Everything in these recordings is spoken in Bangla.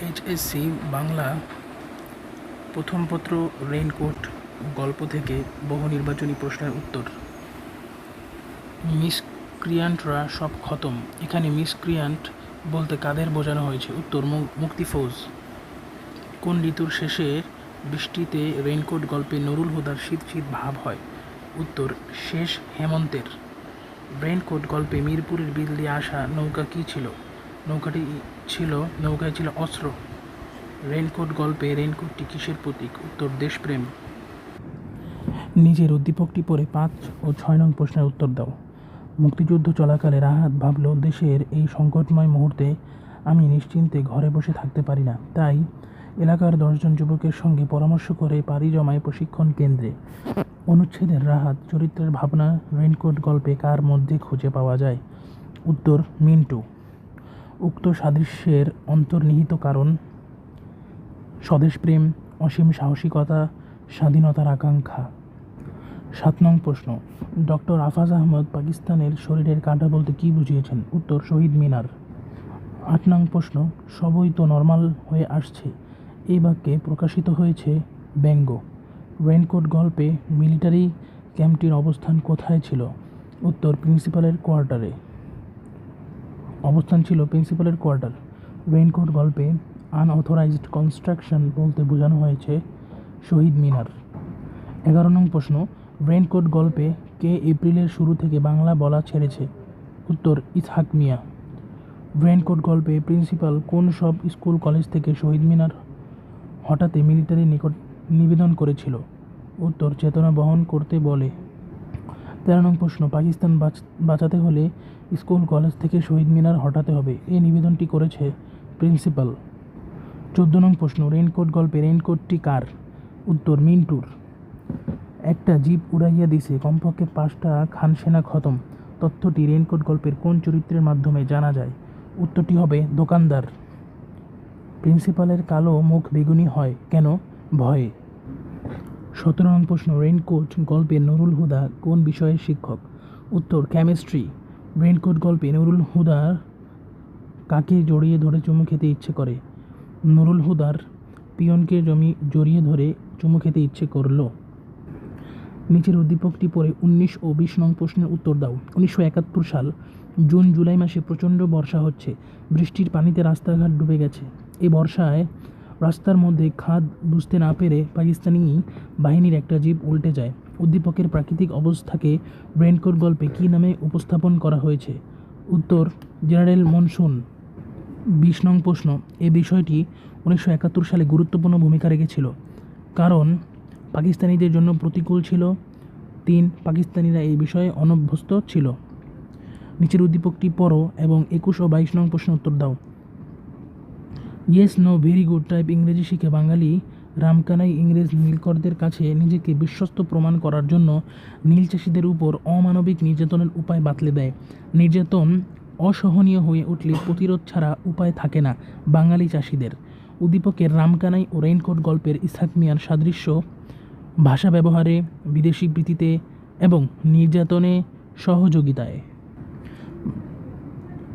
এইচএসসি বাংলা প্রথম পত্র রেইনকোট গল্প থেকে বহু নির্বাচনী প্রশ্নের উত্তর। মিসক্রিয়ান্টরা সব খতম। এখানে মিসক্রিয়ান্ট বলতে কাদের বোঝানো হয়েছে? উত্তর মুক্তিফৌজ কোন ঋতুর শেষে বৃষ্টিতে রেইনকোট গল্পে নুরুল হুদার শীত শীত ভাব হয়? উত্তর, শেষ হেমন্তের। রেইনকোট গল্পে মিরপুরের বিল দিয়ে আসা নৌকা কী ছিল? নৌকাটি ছিল, নৌকায় ছিল অস্ত্র। রেইনকোট গল্পে রেইনকোটটি কিসের প্রতীক? উত্তর, দেশপ্রেম। নিজের উদ্দীপকটি পড়ে পাঁচ ও ছয় নং প্রশ্নের উত্তর দাও। মুক্তিযুদ্ধ চলাকালে রাহাত ভাবল, দেশের এই সংকটময় মুহূর্তে আমি নিশ্চিন্তে ঘরে বসে থাকতে পারি না। তাই এলাকার দশজন যুবকের সঙ্গে পরামর্শ করে পাড়ি জমায় প্রশিক্ষণ কেন্দ্রে। অনুচ্ছেদের রাহাত চরিত্রের ভাবনা রেইনকোট গল্পে কার মধ্যে খুঁজে পাওয়া যায়? উত্তর, মিন্টু। উক্ত সাদৃশ্যের অন্তর্নিহিত কারণ, স্বদেশপ্রেম, অসীম সাহসিকতা, স্বাধীনতার আকাঙ্ক্ষা। সাত নং প্রশ্ন ডক্টর আফাজ আহমদ পাকিস্তানের শরীরের কাঁটা বলতে কী বুঝিয়েছেন? উত্তর, শহীদ মিনার। আট নং প্রশ্ন, সবই তো নর্মাল হয়ে আসছে। এই বাক্যে প্রকাশিত হয়েছে ব্যঙ্গ। রেনকোট গল্পে মিলিটারি ক্যাম্পটির অবস্থান কোথায় ছিল? উত্তর, প্রিন্সিপালের কোয়ার্টারে। অবস্থান ছিল প্রিন্সিপালের কোয়ার্টার। রেইনকোট গল্পে আনঅথরাইজড কনস্ট্রাকশন বলতে বোঝানো হয়েছে শহীদ মিনার। এগারো নং প্রশ্ন, রেইনকোট গল্পে কে এপ্রিলের শুরু থেকে বাংলা বলা ছেড়েছে? উত্তর, ইসহাক মিয়া। রেইনকোট গল্পে প্রিন্সিপাল কোন সব স্কুল কলেজ থেকে শহীদ মিনার হঠাৎ মিলিটারি নিকট নিবেদন করেছিল? উত্তর, চেতনা বহন করতে বলে। তেরো নং প্রশ্ন। পাকিস্তান বাঁচ- বাঁচাতে হলে স্কুল, কলেজ থেকে শহীদ মিনার হটাতে হবে। এই নিবেদনটি করেছে প্রিন্সিপাল। চোদ্দ নং প্রশ্ন, রেইনকোট গল্পে রেইনকোটটি কার? উত্তর, মিন্টুর। একটা জিপ উড়াইয়া দিছে, কমপক্ষে পাঁচটা খান সেনা খতম। তথ্যটি রেইনকোট গল্পের কোন চরিত্রের মাধ্যমে জানা যায়? উত্তরটি হবে দোকানদার। প্রিন্সিপালের কালো মুখ বেগুনি হয় কেন? ভয়ে। সতেরো নং প্রশ্ন রেইনকোট গল্পে নুরুল হুদা কোন বিষয়ের শিক্ষক? উত্তর কেমিস্ট্রি রেইনকোট গল্পে নুরুল হুদার কাকে জড়িয়ে ধরে চুমু খেতে ইচ্ছে করে? নুরুল হুদার পিয়নকে জমি, জড়িয়ে ধরে চুমু খেতে ইচ্ছে করল। নিচের উদ্দীপকটি পড়ে উনিশ ও বিশ নং প্রশ্নের উত্তর দাও। উনিশশো একাত্তর সাল জুন জুলাই মাসে প্রচণ্ড বর্ষা হচ্ছে। বৃষ্টির পানিতে রাস্তাঘাট ডুবে গেছে। এই বর্ষায় রাস্তার মধ্যে খাদ বুঝতে না পেরে পাকিস্তানি বাহিনীর একটা জিপ উল্টে যায়। উদ্দীপকের প্রাকৃতিক অবস্থাকে ব্রেনকোট গল্পে কী নামে উপস্থাপন করা হয়েছে? উত্তর, জেনারেল মনসুন। বিশ নং প্রশ্ন। এই বিষয়টি উনিশশো একাত্তর সালে গুরুত্বপূর্ণ ভূমিকা রেখেছিল। কারণ, পাকিস্তানিদের জন্য প্রতিকূল ছিল। তিন, পাকিস্তানিরা এই বিষয়ে অনভ্যস্ত ছিল। নিচের উদ্দীপকটি পড়ো এবং একুশ ও বাইশ নং প্রশ্ন উত্তর দাও। Yes no very good type ইংরেজি শিখে বাঙালি রামকানাই ইংরেজ নীলকরদের কাছে নিজেকে বিশ্বস্ত প্রমাণ করার জন্য নীল চাষিদের উপর অমানবিক নির্যাতনের উপায় বাতলে দেয়। নির্যাতন অসহনীয় হয়ে উঠলে প্রতিরোধ ছাড়া উপায় থাকে না বাঙালি চাষিদের। উদ্দীপকের রামকানাই ও রেইনকোট গল্পের ইসহাক মিয়ার সাদৃশ্য, ভাষা ব্যবহারে, বিদেশি বৃত্তিতে এবং নির্যাতনে সহযোগিতায়।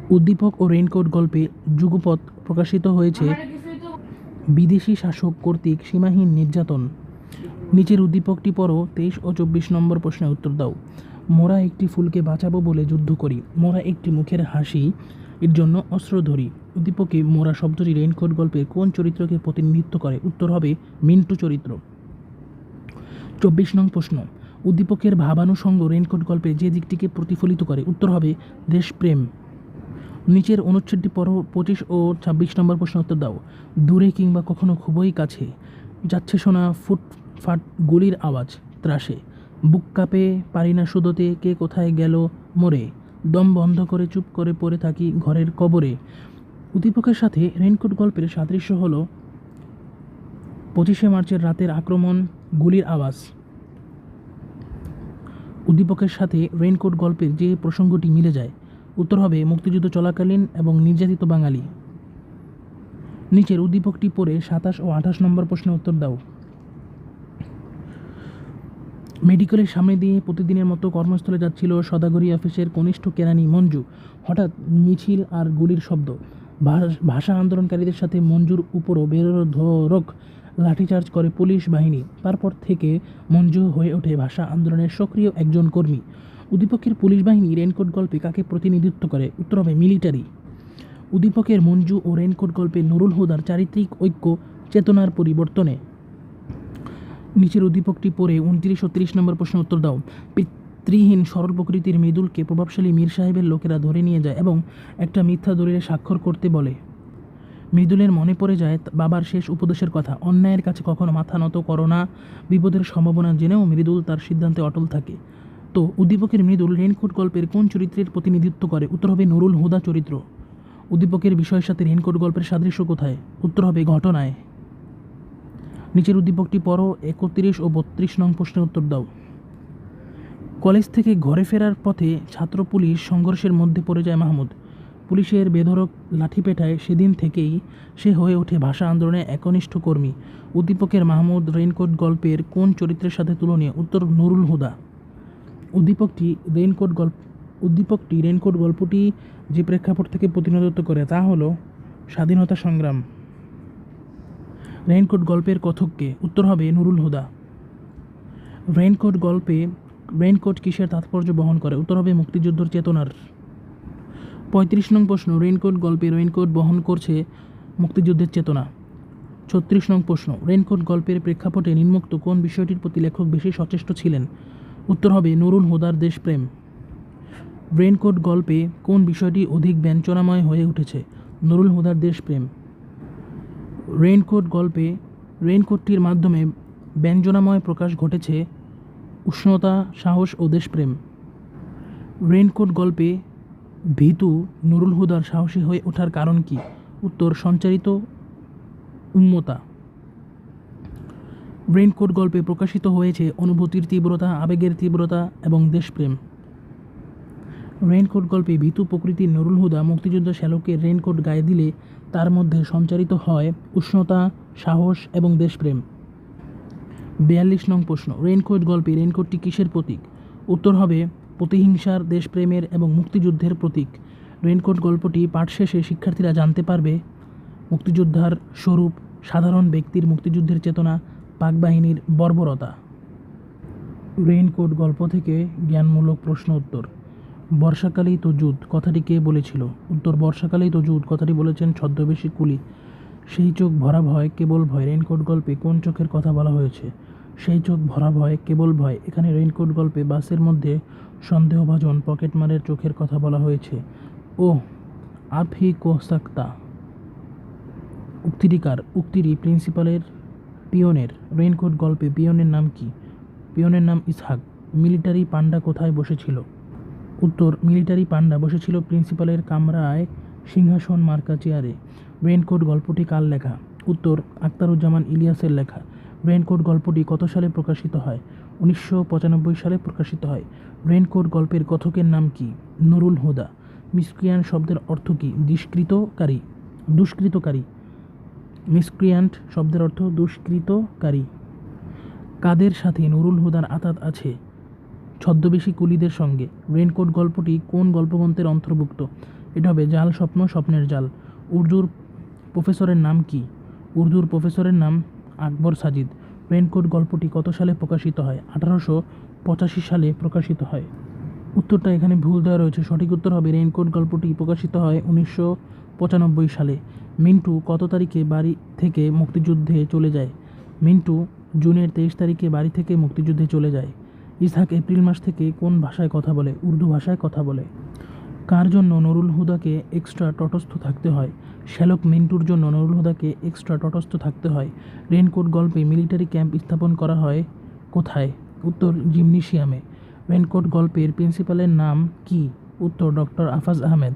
উদ্দীপক ও রেইনকোট গল্পে যুগপৎ প্রকাশিত হয়েছে বিদেশি শাসক কর্তৃক সীমাহীন নির্যাতন। নিচের উদ্দীপকটি পড়ো, তেইশ ও চব্বিশ নম্বর প্রশ্নের উত্তর দাও। মোরা একটি ফুলকে বাঁচাবো বলে যুদ্ধ করি, মোরা একটি মুখের হাসি, এর জন্য অস্ত্র ধরি। উদ্দীপকে মোরা শব্দটি রেইনকোট গল্পের কোন চরিত্রকে প্রতিনিধিত্ব করে? উত্তর হবে মিন্টু চরিত্র। চব্বিশ নং প্রশ্ন, উদ্দীপকের ভাবানুষঙ্গ রেইনকোট গল্পে যে দিকটিকে প্রতিফলিত করে? উত্তর হবে দেশপ্রেম। নিচের অনুচ্ছেদটি পড়ো পঁচিশ ও ছাব্বিশ নম্বর প্রশ্ন উত্তর দাও। দূরে কিংবা কখনো খুবই কাছে। যাচ্ছে শোনা ফুটফাট গুলির আওয়াজ, ত্রাসে। বুক কাঁপে, পারি না শুধোতে কে কোথায় গেল মরে। দম বন্ধ করে, চুপ করে পড়ে থাকি ঘরের কবরে। উদ্দীপকের সাথে রেইনকোট গল্পের সাদৃশ্য হলো পঁচিশে মার্চের রাতের আক্রমণ, গুলির আওয়াজ। উদ্দীপকের সাথে রেইনকোট গল্পের যে প্রসঙ্গটি মিলে যায় উত্তর হবে মুক্তিযুদ্ধ চলাকালীন এবং নির্যাতিত বাঙালি। নিচের উদ্দীপকটি পড়ে সাতাশ ও আঠাশ নম্বর প্রশ্নের উত্তর দাও। মেডিকেলের সামনে দিয়ে প্রতিদিনের মতো কর্মস্থলে যাচ্ছিল সদাগরি অফিসের কনিষ্ঠ কেরানি মঞ্জু। হঠাৎ মিছিল আর গুলির শব্দ। ভাষা আন্দোলনকারীদের সাথে মঞ্জুর উপরও বেরোধরক লাঠিচার্জ করে পুলিশ বাহিনী। তারপর থেকে মঞ্জু হয়ে ওঠে ভাষা আন্দোলনের সক্রিয় একজন কর্মী। উদ্দীপকের পুলিশ বাহিনী রেনকোট গল্পে কাকে প্রতিনিধিত্ব করে? উত্তর হবে মিলিটারি। উদ্দীপকের মঞ্জু ও রেনকোট গল্পে নুরুল হুদার চারিত্রিক ঐক্য, চেতনার পরিবর্তনে। নিচের উদ্দীপকটি পড়ে উনত্রিশ ও তিরিশ নম্বর প্রশ্ন উত্তর দাও। পিতৃহীন সরল প্রকৃতির মৃদুলকে প্রভাবশালী মীর সাহেবের লোকেরা ধরে নিয়ে যায় এবং একটা মিথ্যা দলিলে স্বাক্ষর করতে বলে। মৃদুলের মনে পড়ে যায় বাবার শেষ উপদেশের কথা, অন্যায়ের কাছে কখনো মাথা নত করো না। বিপদের সম্ভাবনা জেনেও মৃদুল তার সিদ্ধান্তে অটল থাকে। তো উদ্দীপকের মৃদুল রেনকোট গল্পের কোন চরিত্রের প্রতিনিধিত্ব করে? উত্তর হবে নুরুল হুদা চরিত্র। উদ্দীপকের বিষয়ের সাথে রেনকোট গল্পের সাদৃশ্য কোথায়? উত্তর হবে ঘটনায়। নিচের উদ্দীপকটি পড়ো, একত্রিশ ও বত্রিশ নং প্রশ্নের উত্তর দাও। কলেজ থেকে ঘরে ফেরার পথে ছাত্র পুলিশ সংঘর্ষের মধ্যে পড়ে যায় মাহমুদ। পুলিশের বেধরক লাঠিপেটায় সেদিন থেকেই সে হয়ে ওঠে ভাষা আন্দোলনে একনিষ্ঠ কর্মী। উদ্দীপকের মাহমুদ রেইনকোট গল্পের কোন চরিত্রের সাথে তুলনীয়? উত্তর নুরুল হুদা। উদ্দীপকটি রেইনকোট গল্প, উদ্দীপকটি রেইনকোট গল্পটি যে প্রেক্ষাপট থেকে প্রতিনিধিত্ব করে তা হলো স্বাধীনতা সংগ্রাম। রেইনকোট গল্পের কথককে উত্তর হবে নুরুল হুদা। রেইনকোট গল্পে রেইনকোট কিসের তাৎপর্য বহন করে? উত্তর হবে মুক্তিযুদ্ধের চেতনার। পঁয়ত্রিশ নং প্রশ্ন রেইনকোট গল্পে রেইনকোট বহন করছে মুক্তিযুদ্ধের চেতনা। ছত্রিশ নং প্রশ্ন রেইনকোট গল্পের প্রেক্ষাপটে নিম্নোক্ত কোন বিষয়টির প্রতি লেখক বেশি সচেষ্ট ছিলেন? উত্তর হবে নুরুল হুদার দেশপ্রেম। রেইনকোট গল্পে কোন বিষয়টি অধিক ব্যঞ্জনাময় হয়ে উঠেছে? নুরুল হুদার দেশপ্রেম। রেইনকোট গল্পে রেইনকোটটির মাধ্যমে ব্যঞ্জনাময় প্রকাশ ঘটেছে উষ্ণতা, সাহস ও দেশপ্রেম। রেইনকোট গল্পে ভীতু নুরুল হুদার সাহসী হয়ে ওঠার কারণ কি? উত্তর, সঞ্চারিত উন্মতা রেইনকোট গল্পে প্রকাশিত হয়েছে অনুভূতির তীব্রতা, আবেগের তীব্রতা এবং দেশপ্রেম। রেইনকোট গল্পে ভীতু প্রকৃতির নুরুল হুদা, মুক্তিযুদ্ধ শ্যালকের রেইনকোট গায়ে দিলে তার মধ্যে সঞ্চারিত হয় উষ্ণতা, সাহস এবং দেশপ্রেম। বিয়াল্লিশ নং প্রশ্ন, রেইনকোট গল্পে রেইনকোটটি কিসের প্রতীক? উত্তর হবে, প্রতিহিংসার, দেশপ্রেমের এবং মুক্তিযুদ্ধের প্রতীক। রেইনকোট গল্পটি পাঠ শেষে শিক্ষার্থীরা জানতে পারবে, মুক্তিযোদ্ধার স্বরূপ সাধারণ ব্যক্তির মুক্তিযুদ্ধের চেতনা পাক বাহিনীর বর্বরতা। রেইনকোট গল্প থেকে জ্ঞানমূলক প্রশ্ন উত্তর। বর্ষাকালেই তো কথাটি কে বলেছিল? উত্তর, বর্ষাকালেই তো কথাটি বলেছেন ছদ্মবেশী কুলি। সেই চোখ ভরা ভয়, কেবল ভয়। রেইনকোট গল্পে কোন চোখের কথা বলা হয়েছে? সেই চোখ ভরা ভয়, কেবল ভয়। এখানে রেইনকোট গল্পে বাসের মধ্যে সন্দেহভাজন পকেটমারের চোখের কথা বলা হয়েছে। ও আপ হি কো সাকতা উক্তিটিকার উক্তিটি প্রিন্সিপালের পিয়নের, রেইনকোট গল্পে পিয়নের নাম কি? পিয়নের নাম ইসহাক। মিলিটারি পান্ডা কোথায় বসেছিল? উত্তর, মিলিটারি পান্ডা বসেছিল প্রিন্সিপালের কামরায় সিংহাসন মার্কা চেয়ারে। রেইনকোট গল্পটি কার লেখা? উত্তর আক্তারুজ্জামান ইলিয়াসের লেখা। রেইনকোট গল্পটি কত সালে প্রকাশিত হয়? উনিশশো পঁচানব্বই সালে প্রকাশিত হয়। রেইনকোট গল্পের কথকের নাম কি? নুরুল হুদা। মিসক্রিয়ান শব্দের অর্থ কি? দুষ্কৃতকারী দুষ্কৃতকারী মিসক্রিয়ান্ট শব্দের অর্থ দুষ্কৃতকারী। কাদের সাথে নুরুল হুদার আতাত আছে? ছদ্মবেশী কুলিদের সঙ্গে। রেনকোট গল্পটি কোন গল্পগ্রন্থের অন্তর্ভুক্ত? এটা হবে জাল স্বপ্ন, স্বপ্নের জাল। উর্দুর প্রফেসরের নাম কি? উর্দুর প্রফেসরের নাম আকবর সাজিদ। রেনকোট গল্পটি কত সালে প্রকাশিত হয়? আঠারোশো পঁচাশি সালে প্রকাশিত হয়। উত্তরটা এখানে ভুল দেওয়া রয়েছে। সঠিক উত্তর হবে রেইনকোট গল্পটি প্রকাশিত হয় উনিশশো পঁচানব্বই সালে মিন্টু কত তারিখে বাড়ি থেকে মুক্তিযুদ্ধে চলে যায়? মিন্টু জুনের তেইশ তারিখে বাড়ি থেকে মুক্তিযুদ্ধে চলে যায়। ইসহাক এপ্রিল মাস থেকে কোন ভাষায় কথা বলে? উর্দু ভাষায় কথা বলে। কার জন্য নুরুল হুদাকে এক্সট্রা তটস্থ থাকতে হয়? শ্যালক মিন্টুর জন্য নুরুল হুদাকে এক্সট্রা তটস্থ থাকতে হয়? রেনকোট গল্পে মিলিটারি ক্যাম্প স্থাপন করা হয় কোথায়? উত্তর জিমনেশিয়ামে। রেনকোট গল্পের প্রিন্সিপালের নাম কি? উত্তর ডক্টর আফাজ আহমেদ।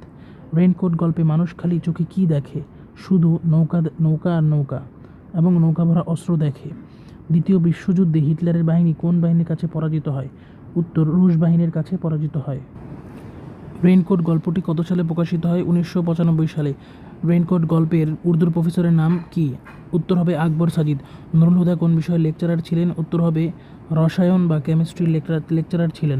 রেনকোট গল্পে মানুষ খালি চোখে কি দেখে? শুধু নৌকা নৌকা আর নৌকা এবং নৌকা ভরা অস্ত্র দেখে। দ্বিতীয় বিশ্বযুদ্ধে হিটলারের বাহিনী কোন বাহিনীর কাছে পরাজিত হয়? উত্তর, রুশ বাহিনীর কাছে পরাজিত হয়। রেইনকোট গল্পটি কত সালে প্রকাশিত হয়? উনিশশো পঁচানব্বই সালে। রেইনকোট গল্পের উর্দুর প্রফেসরের নাম কি? উত্তর হবে আকবর সাজিদ। নুরুল হুদা কোন বিষয়ে লেকচারার ছিলেন? উত্তর হবে রসায়ন বা লেকচারার লেকচারার ছিলেন।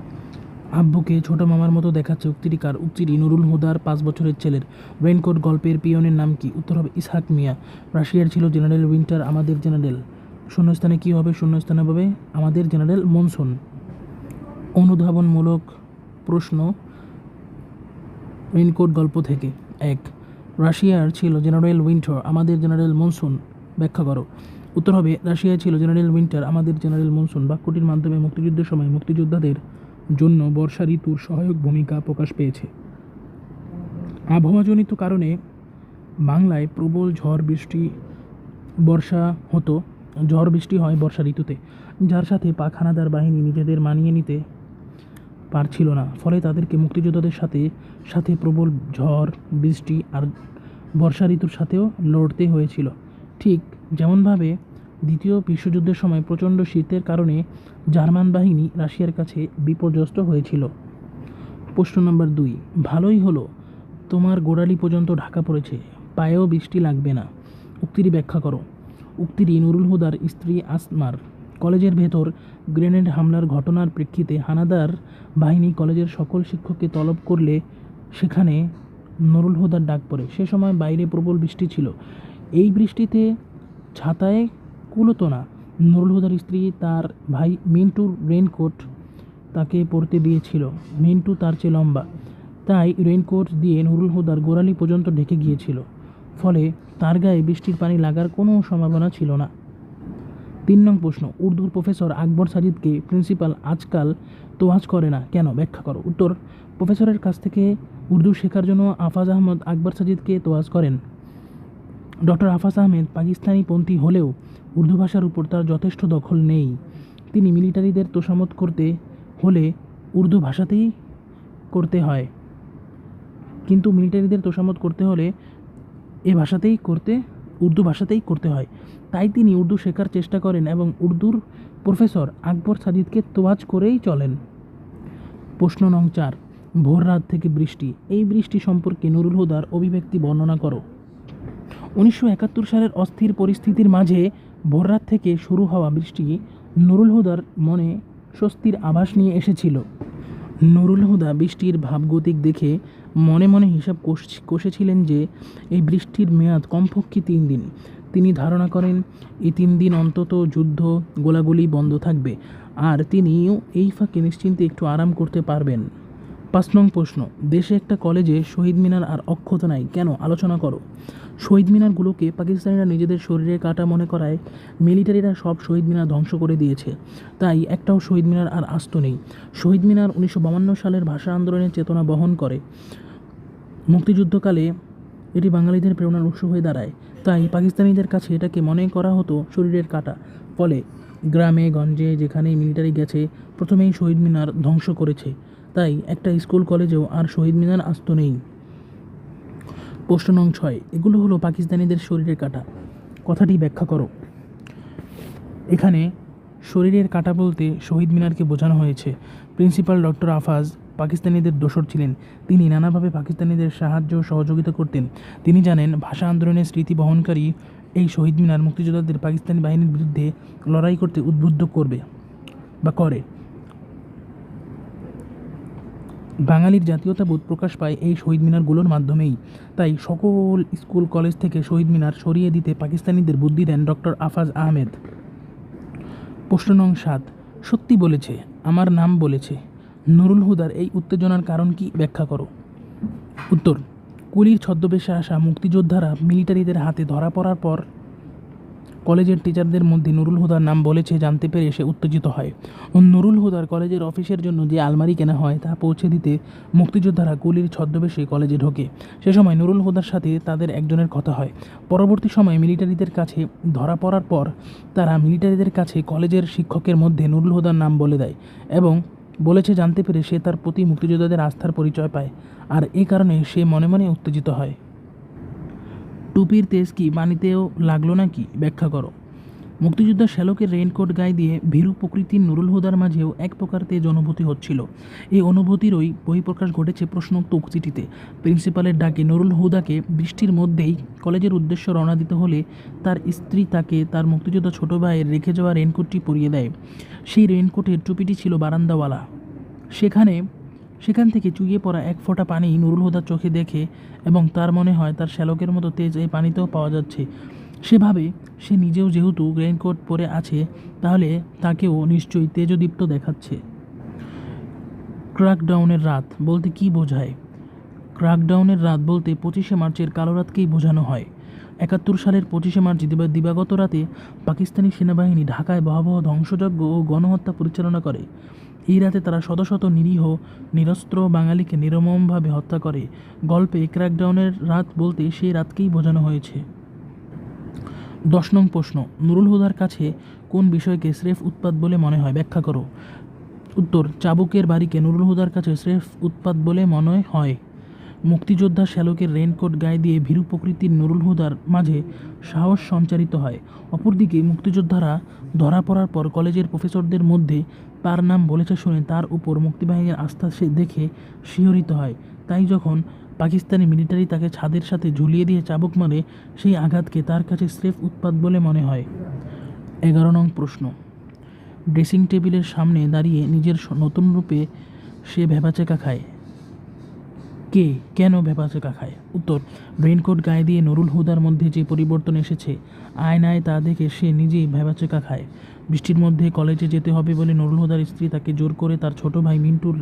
আব্বুকে ছোট মামার মতো দেখাচ্ছে উক্তিটি কার? উক্তিটি নুরুল হুদার পাঁচ বছরের ছেলের। রেইনকোট গল্পের পিয়নের নাম কি? উত্তর হবে ইসহাক মিয়া। রাশিয়ার ছিল জেনারেল উইন্টার আমাদের জেনারেল। শূন্যস্থানে কী হবে? শূন্যস্থানে হবে আমাদের জেনারেল মনসুন। অনুধাবনমূলক প্রশ্ন রেইনকোট গল্প থেকে। এক, রাশিয়ার ছিল জেনারেল উইন্টার আমাদের জেনারেল মনসুন। ব্যাখ্যা করো। উত্তর হবে রাশিয়া ছিল জেনারেল উইন্টার আমাদের জেনারেল মনসুন। বাক্যটির মাধ্যমে মুক্তিযুদ্ধের সময় মুক্তিযোদ্ধাদের জন্য বর্ষা ঋতুর সহায়ক ভূমিকা প্রকাশ পেয়েছে। আবহাওয়াজনিত কারণে বাংলায় প্রবল ঝড় বৃষ্টি, বর্ষা হতো, ঝড় বৃষ্টি হয় বর্ষা ঋতুতে, যার সাথে পাখানাদার বাহিনী নিজেদের মানিয়ে নিতে পারছিল না। ফলে তাদেরকে মুক্তিযোদ্ধাদের সাথে সাথে প্রবল ঝড়, বৃষ্টি আর বর্ষা ঋতুর সাথেও লড়তে হয়েছিল। ঠিক যেমনভাবে দ্বিতীয় বিশ্বযুদ্ধের সময় প্রচণ্ড শীতের কারণে জার্মান বাহিনী রাশিয়ার কাছে বিপর্যস্ত হয়েছিল। প্রশ্ন নম্বর দুই, ভালোই হলো, তোমার গোড়ালি পর্যন্ত ঢাকা পড়েছে, পায়েও বৃষ্টি লাগবে না। উক্তিটি ব্যাখ্যা করো। উক্তিটি নুরুল হুদার স্ত্রী আসমার কলেজের ভেতর গ্রেনেড হামলার ঘটনার প্রেক্ষিতে হানাদার বাহিনী কলেজের সকল শিক্ষককে তলব করলে সেখানে নুরুল হুদার ডাক পড়ে। সে সময় বাইরে প্রবল বৃষ্টি ছিল। এই বৃষ্টিতে ছাতায় কুলোতো না। নুরুল হুদার স্ত্রী তার ভাই মিন্টুর রেনকোট তাকে পরতে দিয়েছিল। মিন্টু তার চেয়ে লম্বা। তাই রেইনকোট দিয়ে নুরুল হুদার গোড়ালি পর্যন্ত ঢেকে গিয়েছিল। ফলে তার গায়ে বৃষ্টির পানি লাগার কোনো সম্ভাবনা ছিল না। তিন নং প্রশ্ন, উর্দুর প্রফেসর আকবর সাজিদকে প্রিন্সিপাল আজকাল তোয়াজ করে না? কেন? ব্যাখ্যা করো। উত্তর, প্রফেসরের কাছ থেকে উর্দু শেখার জন্য আফাজ আহমদ আকবর সাজিদকে তোয়াজ করেন। ডক্টর আফাস আহমেদ পাকিস্তানি পন্থী হলেও উর্দু ভাষার উপর তার যথেষ্ট দখল নেই। তিনি মিলিটারিদের তোষামত করতে হলে উর্দু ভাষাতেই করতে হয়। কিন্তু মিলিটারিদের তোষামত করতে হলে এ ভাষাতেই করতে, উর্দু ভাষাতেই করতে হয়। তাই তিনি উর্দু শেখার চেষ্টা করেন এবং উর্দুর প্রফেসর আকবর সাজিদকে তোয়াজ করেই চলেন। প্রশ্ন নং চার, ভোর রাত থেকে বৃষ্টি। এই বৃষ্টি সম্পর্কে নুরুল হুদার অভিব্যক্তি বর্ণনা করো। উনিশশো একাত্তর সালের অস্থির পরিস্থিতির মাঝে ভোররাত থেকে শুরু হওয়া বৃষ্টি নুরুল হুদার মনে স্বস্তির আভাস নিয়ে এসেছিল। নুরুল হুদা বৃষ্টির ভাবগতিক দেখে মনে মনে হিসাব কষ- কষেছিলেন যে এই বৃষ্টির মেয়াদ কমপক্ষে তিন দিন। তিনি ধারণা করেন, এই তিন দিন অন্তত যুদ্ধ, গোলাগুলি বন্ধ থাকবে, আর তিনিও এই ফাঁকে নিশ্চিন্তে একটু আরাম করতে পারবেন। পাঁচ নং প্রশ্ন, দেশে একটা কলেজে শহীদ মিনার আর অক্ষত নাই, কেন? আলোচনা করো। শহীদ মিনারগুলোকে পাকিস্তানিরা নিজেদের শরীরে কাটা মনে করায় মিলিটারিরা সব শহীদ মিনার ধ্বংস করে দিয়েছে। তাই একটাও শহীদ মিনার আর আস্ত নেই। শহীদ মিনার উনিশশো সালের ভাষা আন্দোলনের চেতনা বহন করে। মুক্তিযুদ্ধকালে এটি বাঙালিদের প্রেরণার উৎস হয়ে দাঁড়ায়। তাই পাকিস্তানিদের কাছে এটাকে মনে করা হতো শরীরের কাটা। ফলে গ্রামে, গঞ্জে, যেখানেই মিলিটারি গেছে, প্রথমেই শহীদ মিনার ধ্বংস করেছে। তাই একটা স্কুল, কলেজেও আর শহীদ মিনার আস্ত নেই। প্রশ্ন নং ছয়, এগুলো হলো পাকিস্তানিদের শরীরের কাটা। কথাটি ব্যাখ্যা করো। এখানে শরীরের কাটা বলতে শহীদ মিনারকে বোঝানো হয়েছে। প্রিন্সিপাল ডক্টর আফাজ পাকিস্তানিদের দোসর ছিলেন। তিনি নানাভাবে পাকিস্তানিদের সাহায্য সহযোগিতা করতেন। তিনি জানেন, ভাষা আন্দোলনের স্মৃতি বহনকারী এই শহীদ মিনার মুক্তিযোদ্ধাদের পাকিস্তানি বাহিনীর বিরুদ্ধে লড়াই করতে উদ্বুদ্ধ করবে বা করে। বাঙালির জাতীয়তাবোধ প্রকাশ পায় এই শহীদ মিনারগুলোর মাধ্যমেই। তাই সকল স্কুল, কলেজ থেকে শহীদ মিনার সরিয়ে দিতে পাকিস্তানিদের বুদ্ধি দেন ডক্টর আফাজ আহমেদ। প্রশ্ন নং সাত, সত্যি বলেছে, আমার নাম বলেছে। নুরুল হুদার এই উত্তেজনার কারণ কি ব্যাখ্যা করো? উত্তর, কুলির ছদ্মবেশে আসা মুক্তিযোদ্ধারা মিলিটারিদের হাতে ধরা পড়ার পর কলেজের টিচারদের মধ্যে নুরুল হুদার নাম বলেছে, জানতে পেরে সে উত্তেজিত হয়। নুরুল হুদার কলেজের অফিসের জন্য যে আলমারি কেনা হয়, তা পৌঁছে দিতে মুক্তিযোদ্ধারা গুলির ছদ্মবেশে কলেজে ঢোকে। সে সময় নুরুল হুদার সাথে তাদের একজনের কথা হয়। পরবর্তী সময়ে মিলিটারিদের কাছে ধরা পড়ার পর তারা মিলিটারিদের কাছে কলেজের শিক্ষকের মধ্যে নুরুল হুদার নাম বলে দেয় এবং বলেছে, জানতে পেরে সে তার প্রতি মুক্তিযোদ্ধাদের আস্থার পরিচয় পায়। আর এ কারণে সে মনে মনে উত্তেজিত হয়। টুপির তেজ কি পানিতেও লাগল নাকি? ব্যাখ্যা করো। মুক্তিযোদ্ধা শ্যালকের রেইনকোট গায়ে দিয়ে ভীরু প্রকৃতির নুরুল হুদার মাঝেও এক প্রকার তেজ অনুভূতি হচ্ছিল। এই অনুভূতিরই বহিঃপ্রকাশ ঘটেছে প্রশ্নোক্ত উক্তিটিতে প্রিন্সিপালের ডাকে নুরুল হুদাকে বৃষ্টির মধ্যেই কলেজের উদ্দেশ্য রওনা দিতে হলে তার স্ত্রী তাকে তার মুক্তিযোদ্ধা ছোট ভাইয়ের রেখে যাওয়া রেইনকোটটি পরিয়ে দেয়। সেই রেইনকোটের টুপিটি ছিল বারান্দাওয়ালা। সেখানে সেখান থেকে চুইয়ে পড়া এক ফোঁটা পানি নুরুল হুদার চোখে দেখে এবং তার মনে হয় তার শ্যালকের মতো তেজ এই পানিতেও পাওয়া যাচ্ছে। সেভাবে সে নিজেও যেহেতু রেইনকোট পরে আছে, তাহলে তাকেও নিশ্চয়ই তেজদীপ্ত দেখাচ্ছে। ক্র্যাকডাউনের রাত বলতে কি বোঝায়? ক্র্যাকডাউনের রাত বলতে পঁচিশে মার্চের কালো রাতকেই বোঝানো হয়। একাত্তর সালের পঁচিশে মার্চ দিবাগত রাতে পাকিস্তানি সেনাবাহিনী ঢাকায় ভয়াবহ ধ্বংসযজ্ঞ ও গণহত্যা পরিচালনা করে। এই রাতে তারা শত শত নিরীহ, নিরস্ত্র বাঙালিকে নির্মমভাবে হত্যা করে। গল্পে ক্র্যাকডাউনের রাত বলতে সেই রাতকেই বোঝানো হয়েছে। দশ নং প্রশ্ন, নুরুল হুদার কাছে কোন বিষয়কে স্রেফ উৎপাদ বলে মনে হয়? ব্যাখ্যা করো। উত্তর, চাবুকের বাড়িকে নুরুল হুদার কাছে স্রেফ উৎপাদ বলে মনে হয়। মুক্তিযোদ্ধা শ্যালকের রেইনকোট গায়ে দিয়ে ভীরু প্রকৃতির নুরুল হুদার মাঝে সাহস সঞ্চারিত হয়। অপরদিকে মুক্তিযোদ্ধারা ধরা পড়ার পর কলেজের প্রফেসরদের মধ্যে তার নাম বলেছে শুনে তার উপর মুক্তিবাহিনীর আস্থা সে দেখে শিহরিত হয়। তাই যখন পাকিস্তানি মিলিটারি তাকে ছাদের সাথে ঝুলিয়ে দিয়ে চাবুক মারে, সেই আঘাতকে তার কাছে স্রেফ উৎপাদ বলে মনে হয়। এগারো নং প্রশ্ন। ড্রেসিং টেবিলের সামনে দাঁড়িয়ে নিজের নতুন রূপে সে ভেবাচেকা খায়। কে? কেন ভেবাচেকা খায়? উত্তর, রেইনকোট গায়ে দিয়ে নুরুল হুদার মধ্যে যে পরিবর্তন এসেছে, আয়নায় তা দেখে সে নিজেই ভেবাচেকা খায়। বৃষ্টির মধ্যে কলেজে যেতে হবে বলে নুরুল হুদার স্ত্রী তাকে জোর করে তার ছোট ভাই মিন্টুর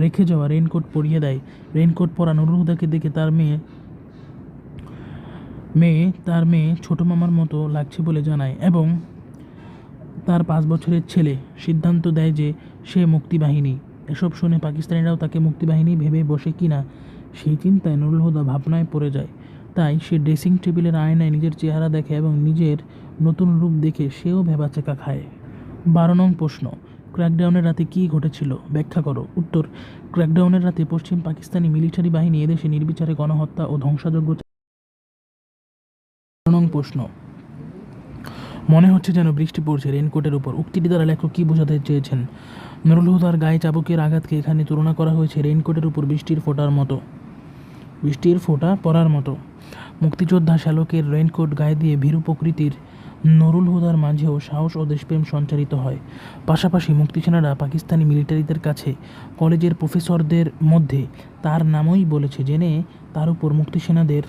রেখে যাওয়া রেইনকোট পরিয়ে দেয়। রেইনকোট পরা নুরুল হুদাকে দেখে তার মেয়ে মেয়ে তার মেয়ে ছোট মামার মতো লাগছে বলে জানায় এবং তার পাঁচ বছরের ছেলে সিদ্ধান্ত দেয় যে সে মুক্তিবাহিনী। এসব শুনে পাকিস্তানিরাও তাকে মুক্তিবাহিনী ভেবে বসে কিনা সেই চিন্তায় নুরুল হুদা ভাবনায় পড়ে যায়। তাই সে ড্রেসিং টেবিলের আয়নায় নিজের চেহারা দেখে এবং নিজের নতুন রূপ দেখে সেও ভেবাচেকা খায়। বারো নং প্রশ্ন, ক্র্যাকডাউনের রাতে কী ঘটেছিল? ব্যাখ্যা করো। উত্তর, ক্র্যাকডাউনের রাতে পশ্চিম পাকিস্তানি মিলিটারি বাহিনী এদেশে নির্বিচারে গণহত্যা ও ধ্বংসযজ্ঞ নং প্রশ্ন, মনে হচ্ছে যেন বৃষ্টি পড়ছে রেনকোটের উপর। উক্তিটি দ্বারা লেখক কী বোঝাতে চেয়েছেন? নুরুল হুদার গায়ে চাবুকের আঘাতকে এখানে তুলনা করা হয়েছে রেইনকোটের উপর বৃষ্টির ফোঁটার মতো। বৃষ্টির ফোঁটা পড়ার মতো। মুক্তিযোদ্ধা শ্যালকের রেইনকোট গায়ে দিয়ে ভীরু প্রকৃতির নুরুল হুদার মাঝেও সাহস ও দেশপ্রেম সঞ্চারিত হয়। পাশাপাশি মুক্তিসেনারা পাকিস্তানি মিলিটারিদের কাছে, কলেজের প্রফেসরদের মধ্যে তার নামই বলেছে জেনে তার উপর মুক্তিসেনাদের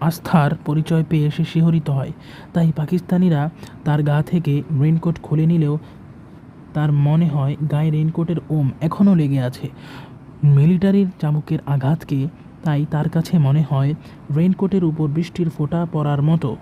আস্থার পরিচয় পেয়ে সে শিহরিত হয়। তাই পাকিস্তানিরা তার গা থেকে রেইনকোট খুলে নিলেও তার মনে হয় গায়ে রেইনকোটের ওম এখনও লেগে আছে। মিলিটারির চাবুকের আঘাতকে তাই তার কাছে মনে হয় রেইনকোটের উপর বৃষ্টির ফোঁটা পড়ার মতো।